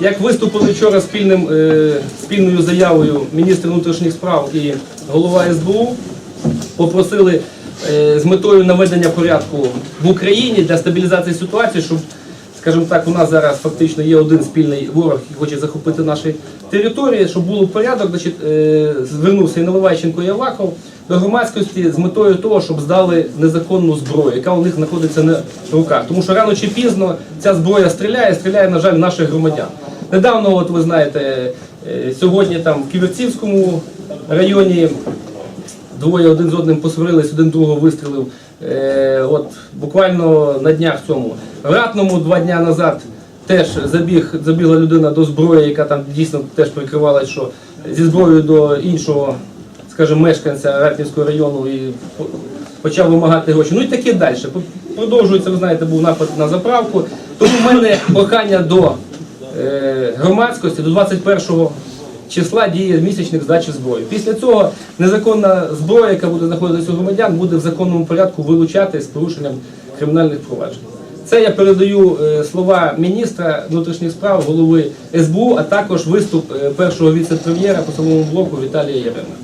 Як виступили вчора спільним, е, спільною заявою міністр внутрішніх справ і голова СБУ, попросили е, з метою наведення порядку в Україні для стабілізації ситуації, щоб, скажімо так, у нас зараз фактично є один спільний ворог, який хоче захопити наші території, щоб було порядок, значить, е, звернувся і Наливайченко і Аваков до громадськості з метою того, щоб здали незаконну зброю, яка у них знаходиться на руках. Тому що рано чи пізно ця зброя стріляє, стріляє, на жаль, наших громадян. Недавно, от ви знаєте, е, сьогодні там в Ківерцівському районі Двоє один з одним посварились, один другого вистрілив. Е, от буквально на днях цьому. В Ратному два дня назад теж забіг, забігла людина до зброї, яка там дійсно теж прикривалась, що зі зброєю до іншого, скажімо, мешканця Ратнівського району і по- почав вимагати гроші. Ну і таке далі. Продовжується, ви знаєте, був напад на заправку. Тому в мене прохання до громадськості до 21 числа діє місячник здачі зброї. Після цього незаконна зброя, яка буде знаходитися у громадян, буде в законному порядку вилучати з порушенням кримінальних проваджень. Це я передаю е, слова міністра внутрішніх справ, голови СБУ, а також виступ е, першого віце-прем'єра по самому блоку Віталія Єрема.